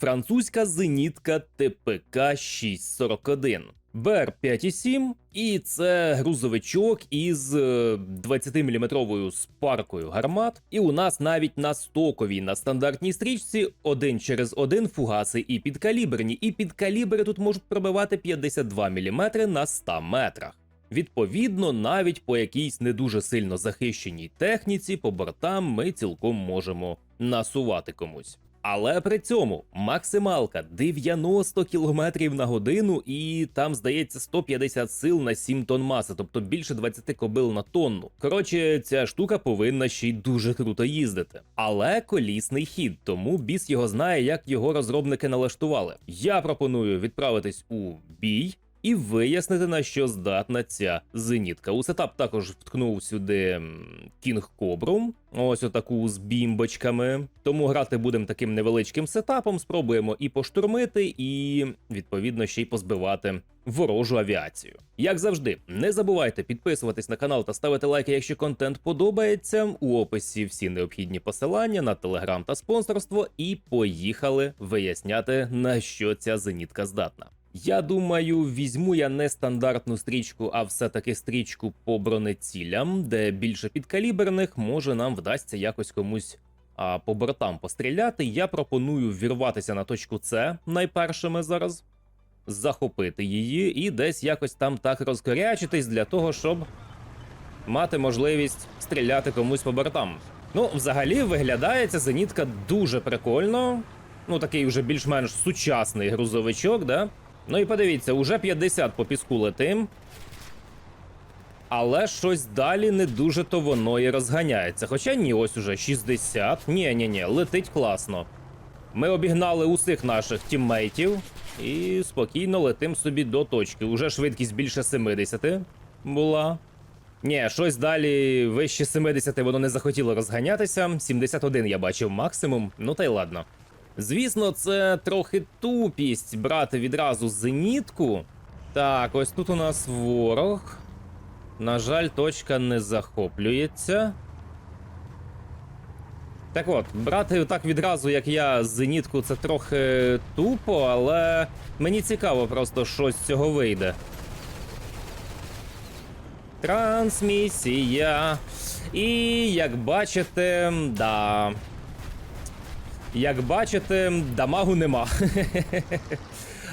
французька зенітка ТПК 641. БР 5,7, і це грузовичок із 20-мм спаркою гармат. І у нас навіть на стоковій на стандартній стрічці один через один фугаси і підкаліберні. І підкалібри тут можуть пробивати 52 мм на 100 метрах. Відповідно, навіть по якійсь не дуже сильно захищеній техніці по бортам ми цілком можемо насувати комусь. Але при цьому максималка 90 км на годину, і там здається 150 сил на 7 тонн маси, тобто більше 20 кобил на тонну. Коротше, ця штука повинна ще й дуже круто їздити. Але колісний хід, тому біс його знає, як його розробники налаштували. Я пропоную відправитись у бій. І вияснити на що здатна ця зенітка. У сетап також вткнув сюди Кінг Кобру, ось отаку з бімбочками. Тому грати будемо таким невеличким сетапом. Спробуємо і поштурмити, і відповідно ще й позбивати ворожу авіацію. Як завжди, не забувайте підписуватись на канал та ставити лайки, якщо контент подобається. У описі всі необхідні посилання на телеграм та спонсорство. І поїхали виясняти на що ця зенітка здатна. Я думаю, візьму я не стандартну стрічку, а все-таки стрічку по бронецілям, де більше підкаліберних, може нам вдасться якось комусь а, по бортам постріляти. Я пропоную вірватися на точку С найпершими зараз, захопити її і десь якось там так розкорячитись для того, щоб мати можливість стріляти комусь по бортам. Ну, взагалі, виглядає ця зенітка дуже прикольно. Ну, такий вже більш-менш сучасний грузовичок, да? Ну і подивіться, уже 50 по піску летим. Але щось далі не дуже то воно і розганяється. Хоча ні, ось уже 60. Ні, ні, ні, летить класно. Ми обігнали усіх наших тіммейтів і спокійно летим собі до точки. Уже швидкість більше 70 була. Ні, щось далі вище 70 воно не захотіло розганятися. 71 я бачив максимум. Ну та й ладно. Звісно, це трохи тупість брати відразу зенітку. Так, ось тут у нас ворог. На жаль, точка не захоплюється. Так от, брати так відразу, як я, зенітку, це трохи тупо, але мені цікаво просто, що з цього вийде. Трансмісія. І як бачите, да. Як бачите, дамагу нема.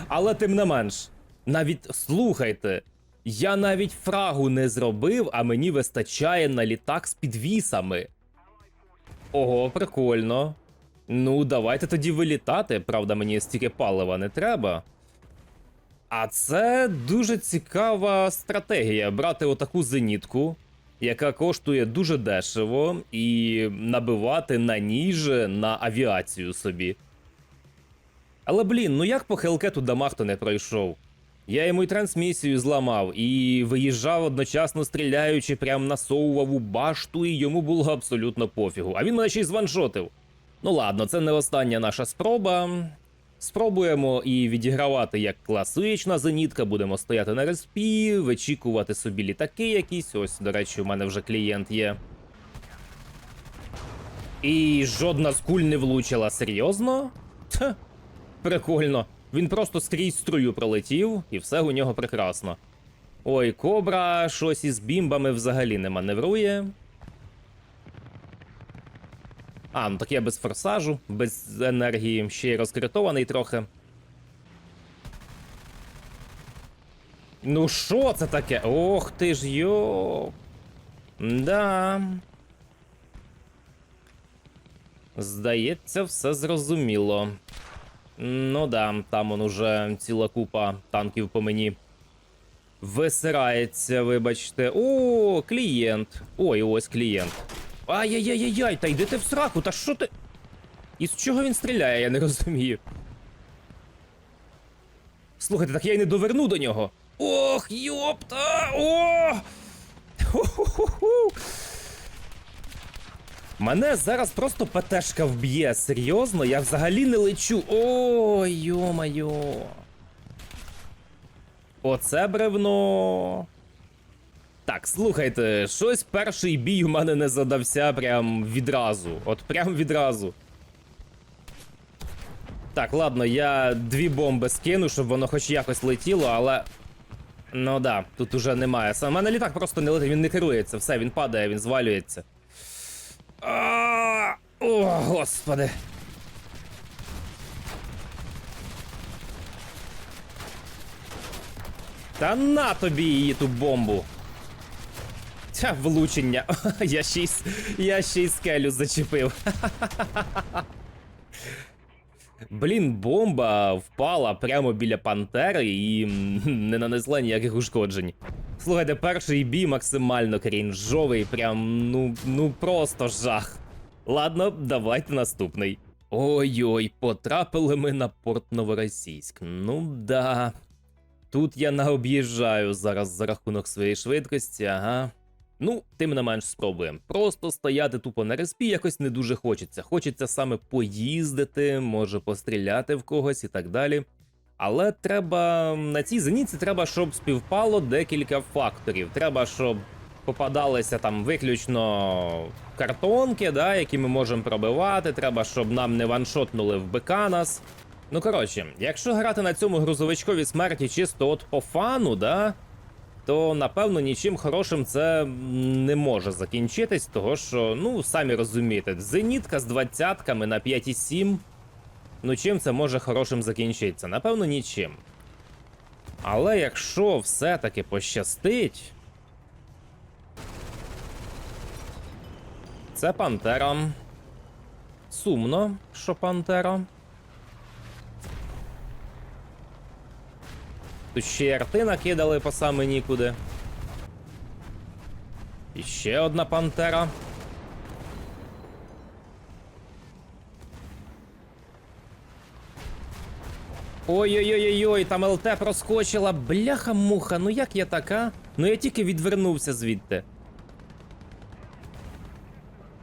Але тим не менш, навіть слухайте, я навіть фрагу не зробив, а мені вистачає на літак з підвісами. Ого, прикольно. Ну, давайте тоді вилітати. Правда, мені стільки палива не треба. А це дуже цікава стратегія брати отаку зенітку, яка коштує дуже дешево, і набивати на ній же на авіацію собі. Але блін, ну як по Хелкету дамаг то не пройшов? Я йому й трансмісію зламав і виїжджав одночасно стріляючи, прям насовував у башту, і йому було абсолютно пофігу. А він мене ще й званшотив. Ну ладно, це не остання наша спроба. Спробуємо і відігравати як класична зенітка, будемо стояти на респі, вичікувати собі літаки якісь. Ось, до речі, у мене вже клієнт є. І жодна з куль не влучила серйозно? Тх, прикольно. Він просто скрізь струю пролетів, і все у нього прекрасно. Ой, кобра щось із бімбами взагалі не маневрує. А, ну так я без форсажу, без енергії, ще й розкритований трохи. Ну що це таке? Ох ти ж йо. Да. Здається, все зрозуміло. Ну да, там он уже ціла купа танків по мені. Висирається, вибачте. О, клієнт. Ой, ось клієнт. Ай-яй-яй-яй, та йди ти в сраку, та що ти. Із чого він стріляє, я не розумію. Слухайте, так я й не доверну до нього. Ох, йопта! О! Ху-ху-ху-ху! Мене зараз просто ПТшка вб'є, серйозно, я взагалі не лечу. Ой, йо-майо. Оце бревно. Так, слухайте, щось перший бій у мене не задався прям відразу. От прям відразу. Так, ладно, я дві бомби скину, щоб воно хоч якось летіло, але. Ну да, тут уже немає. У мене літак просто не летить, він не керується, все, він падає, він звалюється. О, господи. Та на тобі її ту бомбу. Ця влучення. Я ще й, я ще й скелю зачепив. Блін, бомба впала прямо біля пантери і не нанесла ніяких ушкоджень. Слухайте, перший бій максимально крінжовий, прям ну, ну просто жах. Ладно, давайте наступний. Ой-ой, потрапили ми на порт Новоросійськ. Ну да. Тут я наоб'їжджаю зараз за рахунок своєї швидкості, ага. Ну, тим не менш спробуємо. Просто стояти тупо на респі якось не дуже хочеться. Хочеться саме поїздити, може постріляти в когось і так далі. Але треба на цій зеніці треба, щоб співпало декілька факторів. Треба, щоб попадалися там виключно картонки, да, які ми можемо пробивати. Треба, щоб нам не ваншотнули в БК нас. Ну коротше, якщо грати на цьому грузовичкові смерті чисто от по фану, да, то напевно нічим хорошим це не може закінчитись, того що, ну, самі розумієте, зенітка з двадцятками на 5,7. Ну чим це може хорошим закінчитися? Напевно, нічим. Але якщо все-таки пощастить. Це Пантера. Сумно, що Пантера. Тут ще й арти накидали по саме нікуди. І ще одна пантера. Ой-ой-ой-ой, там ЛТ проскочила. Бляха-муха, ну як я така? Ну я тільки відвернувся звідти.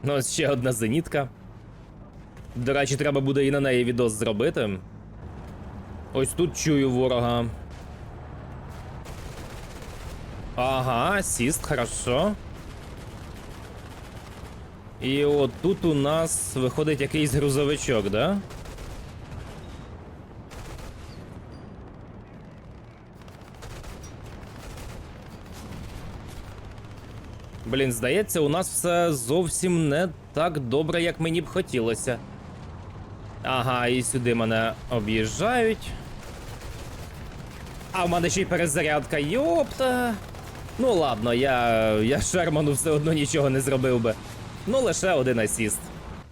Ну, ще одна зенітка. До речі, треба буде і на неї відос зробити. Ось тут чую ворога. Ага, асіст, хорошо. І от тут у нас виходить якийсь грузовичок, да? Блін, здається, у нас все зовсім не так добре, як мені б хотілося. Ага, і сюди мене об'їжджають. А в мене ще й перезарядка, йопта. Ну ладно, я, я Шерману все одно нічого не зробив би. Ну, лише один асіст.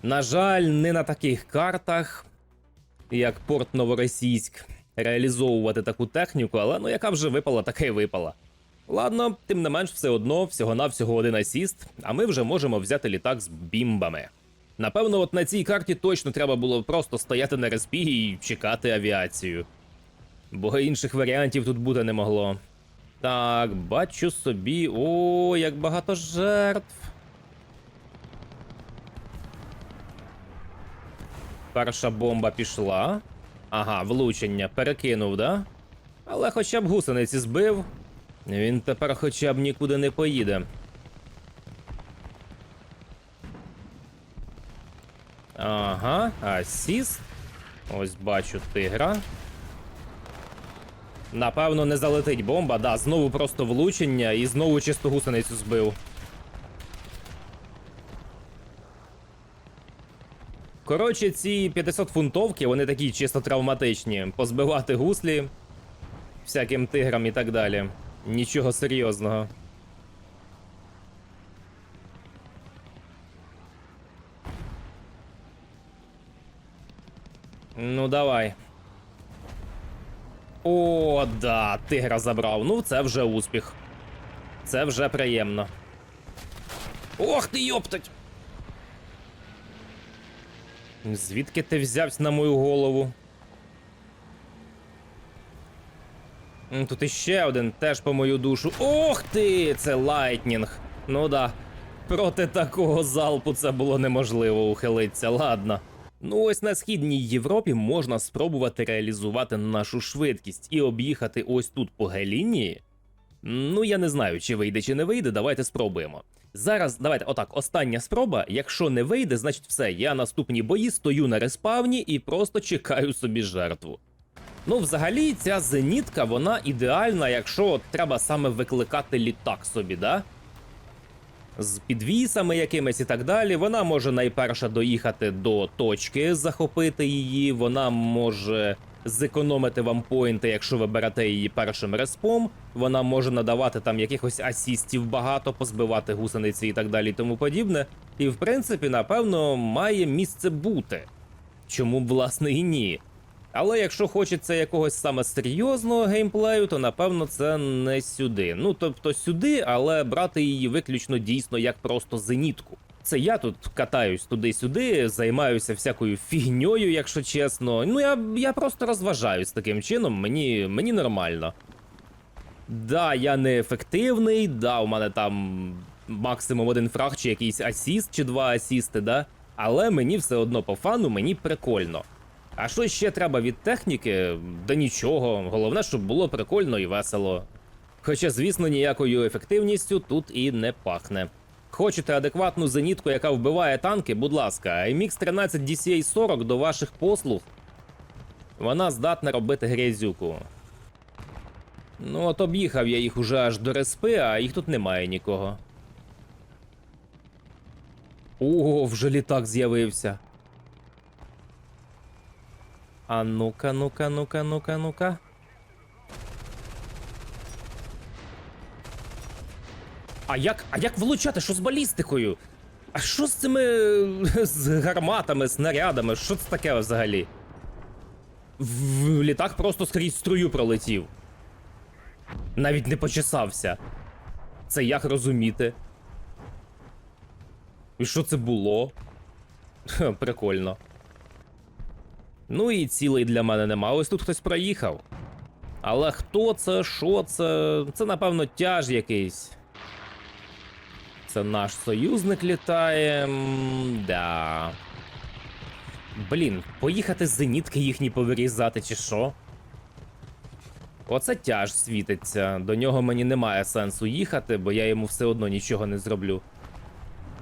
На жаль, не на таких картах, як Порт Новоросійськ, реалізовувати таку техніку, але ну яка вже випала, така й випала. Ладно, тим не менш, все одно, всього-навсього один асіст, а ми вже можемо взяти літак з бімбами. Напевно, от на цій карті точно треба було просто стояти на респі і чекати авіацію. Бо інших варіантів тут бути не могло. Так, бачу собі. О, як багато жертв. Перша бомба пішла. Ага, влучення перекинув, да? Але хоча б гусениці збив. Він тепер хоча б нікуди не поїде. Ага, асіст. Ось бачу тигра. Напевно, не залетить бомба, да, знову просто влучення і знову чисто гусеницю збив. Коротше, ці 500 фунтовки, вони такі чисто травматичні. Позбивати гуслі всяким тиграм і так далі. Нічого серйозного. Ну, давай. О, да, тигра забрав. Ну, це вже успіх. Це вже приємно. Ох ти йоптать! Звідки ти взявся на мою голову? Тут іще один теж по мою душу. Ох ти! Це лайтнінг. Ну да. Проти такого залпу це було неможливо ухилитися, ладно. Ну ось на східній Європі можна спробувати реалізувати нашу швидкість і об'їхати ось тут по гелінії. Ну я не знаю, чи вийде, чи не вийде, давайте спробуємо. Зараз давайте отак. Остання спроба. Якщо не вийде, значить все. Я наступні бої стою на респавні і просто чекаю собі жертву. Ну, взагалі, ця зенітка, вона ідеальна, якщо треба саме викликати літак собі, да? З підвісами якимись і так далі. Вона може найперше доїхати до точки, захопити її. Вона може зекономити вам поінти, якщо ви берете її першим респом. Вона може надавати там якихось асістів багато, позбивати гусениці і так далі, і тому подібне. І в принципі, напевно, має місце бути. Чому б, власне, і ні. Але якщо хочеться якогось саме серйозного геймплею, то напевно це не сюди. Ну тобто сюди, але брати її виключно дійсно як просто зенітку. Це я тут катаюсь туди-сюди, займаюся всякою фігньою, якщо чесно. Ну я, я просто розважаюсь таким чином, мені, мені нормально. Да, я не ефективний, да, у мене там максимум один фраг чи якийсь асіст, чи два асісти, да. Але мені все одно по фану, мені прикольно. А що ще треба від техніки? Да нічого. Головне, щоб було прикольно і весело. Хоча, звісно, ніякою ефективністю тут і не пахне. Хочете адекватну зенітку, яка вбиває танки, будь ласка, MX 13 DCA 40 до ваших послуг. Вона здатна робити грязюку. Ну, от об'їхав я їх уже аж до респи, а їх тут немає нікого. Ого, вже літак з'явився. А ну-ка, ну-ка, ну-ка, ну-ка, ну-ка. А як, а як влучати? Що з балістикою? А що з цими з гарматами, снарядами? Що це таке взагалі? В літак просто скрізь струю пролетів. Навіть не почесався. Це як розуміти? І що це було? Прикольно. Ну і цілей для мене нема. Ось тут хтось проїхав. Але хто це, що це? Це, напевно, тяж якийсь. Це наш союзник літає. Да. Блін, поїхати з зенітки їхні повирізати, чи що? Оце тяж світиться. До нього мені немає сенсу їхати, бо я йому все одно нічого не зроблю.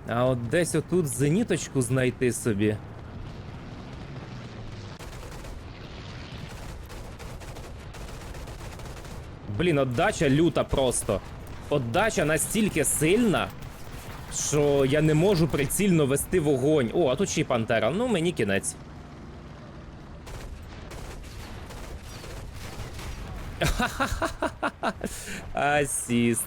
А от десь отут зеніточку знайти собі. Блін, отдача люта просто. Отдача настільки сильна, що я не можу прицільно вести вогонь. О, а тут ще й пантера. Ну, мені кінець. Асіст.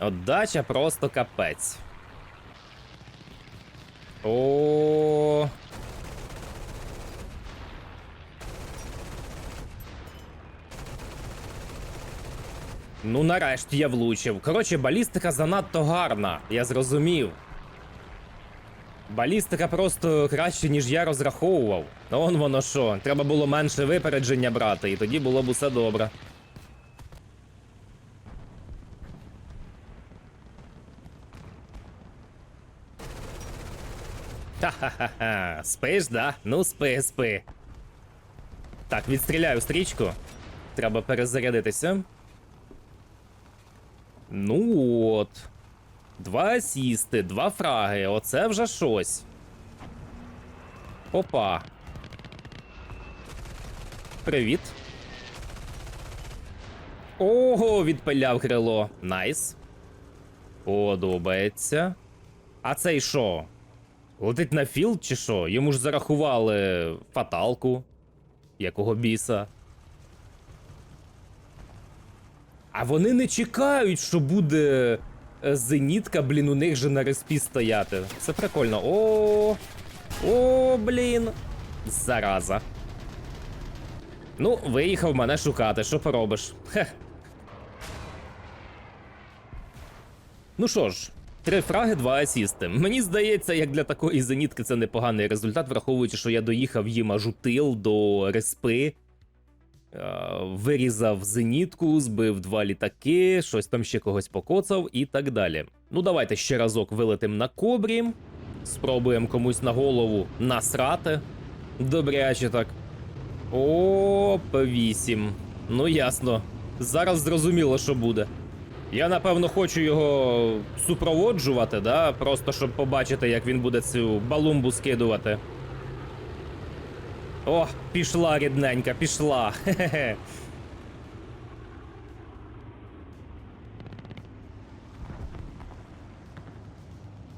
Отдача просто капець. О. Ну, нарешті я влучив. Коротше, балістика занадто гарна, я зрозумів. Балістика просто краще, ніж я розраховував. Он воно що, треба було менше випередження брати, і тоді було б усе добре. Ха-ха-ха, спиш, да? Ну спи, спи. Так, відстріляю стрічку. Треба перезарядитися. Ну от. Два асісти, два фраги. Оце вже щось. Опа. Привіт. Ого, відпиляв крило. Найс. Подобається. А цей що? Летить на філд чи що? Йому ж зарахували фаталку. Якого біса? А вони не чекають, що буде е, зенітка, блін, у них же на респі стояти. Це прикольно. О, о, блін. Зараза. Ну, виїхав мене шукати, що поробиш? Хех. Ну що ж, три фраги, два асісти. Мені здається, як для такої зенітки це непоганий результат, враховуючи, що я доїхав їм аж у до респи. Е, Вирізав зенітку, збив два літаки, щось там ще когось покоцав і так далі. Ну, давайте ще разок вилетим на кобрі. Спробуємо комусь на голову насрати. Добряче так. О, П8. Ну ясно. Зараз зрозуміло, що буде. Я напевно хочу його супроводжувати, да? Просто щоб побачити, як він буде цю балумбу скидувати. О, пішла рідненька, пішла. Хе-хе.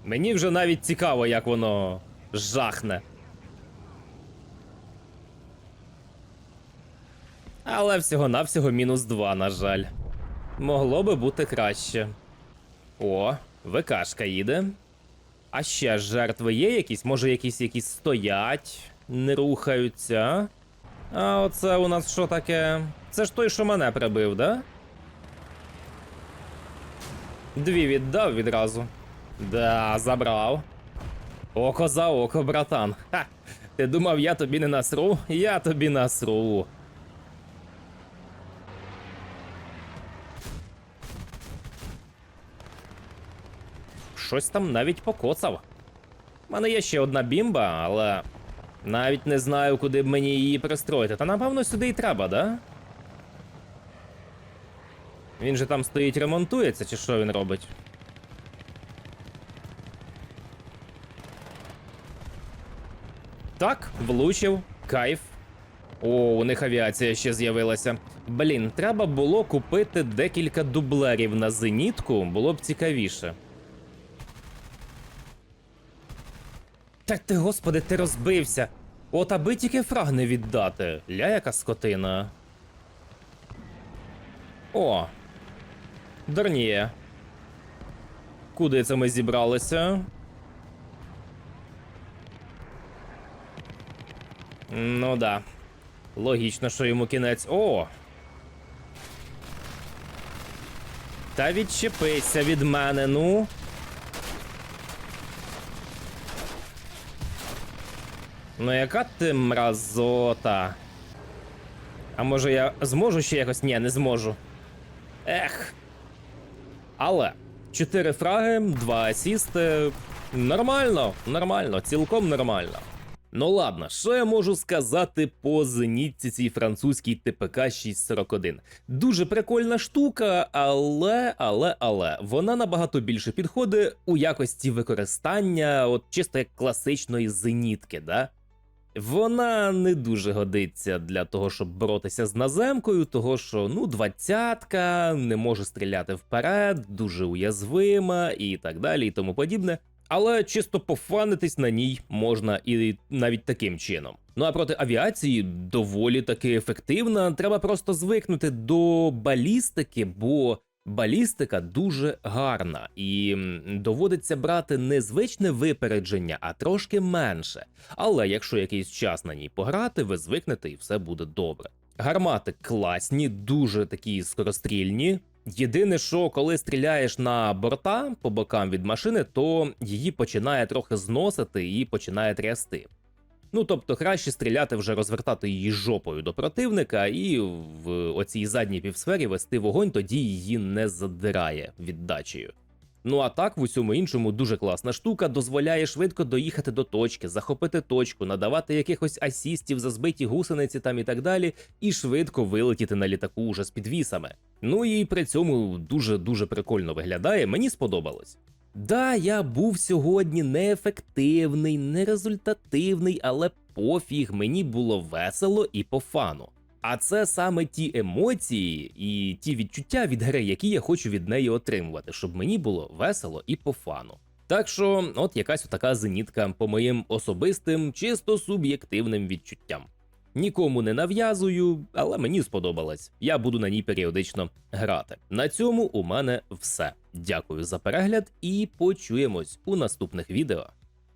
Мені вже навіть цікаво, як воно жахне. Але всього-навсього мінус 2, на жаль. Могло би бути краще. О, ВКшка їде. А ще жертви є якісь? Може, якісь якісь стоять, не рухаються. А оце у нас що таке? Це ж той, що мене прибив, да? Дві віддав відразу. Да, забрав. Око за око, братан. Ха! Ти думав, я тобі не насру? Я тобі насру. Щось там навіть покоцав. У мене є ще одна бімба, але навіть не знаю, куди б мені її пристроїти. Та напевно сюди і треба, да? Він же там стоїть, ремонтується, чи що він робить? Так, влучив, кайф. О, у них авіація ще з'явилася. Блін, треба було купити декілька дублерів на зенітку, було б цікавіше. Так ти, господи, ти розбився. От аби тільки фраг не віддати. Ля яка скотина. О. Дурніє. Куди це ми зібралися? Ну да. Логічно, що йому кінець. О! Та відчепися від мене, ну. Ну, яка ти мразота? А може я зможу ще якось? Ні, не зможу. Ех. Але 4 фраги, 2 асісти. Нормально, нормально, цілком нормально. Ну ладно, що я можу сказати по зенітці цій французькій ТПК 641? Дуже прикольна штука, але, але, але вона набагато більше підходить у якості використання, от чисто як класичної зенітки, да? Вона не дуже годиться для того, щоб боротися з наземкою, того що ну двадцятка не може стріляти вперед, дуже уязвима і так далі, і тому подібне. Але чисто пофанитись на ній можна і навіть таким чином. Ну а проти авіації доволі таки ефективна. Треба просто звикнути до балістики, бо балістика дуже гарна, і доводиться брати не звичне випередження, а трошки менше. Але якщо якийсь час на ній пограти, ви звикнете і все буде добре. Гармати класні, дуже такі скорострільні. Єдине, що коли стріляєш на борта по бокам від машини, то її починає трохи зносити і починає трясти. Ну тобто краще стріляти вже розвертати її жопою до противника і в оцій задній півсфері вести вогонь, тоді її не задирає віддачею. Ну а так, в усьому іншому дуже класна штука, дозволяє швидко доїхати до точки, захопити точку, надавати якихось асістів за збиті гусениці там і так далі, і швидко вилетіти на літаку уже з підвісами. Ну і при цьому дуже дуже прикольно виглядає, мені сподобалось. Да, я був сьогодні неефективний, нерезультативний, але пофіг, мені було весело і по фану. А це саме ті емоції і ті відчуття від гри, які я хочу від неї отримувати, щоб мені було весело і по фану. Так що, от якась така зенітка по моїм особистим, чисто суб'єктивним відчуттям. Нікому не нав'язую, але мені сподобалось. Я буду на ній періодично грати. На цьому у мене все. Дякую за перегляд і почуємось у наступних відео.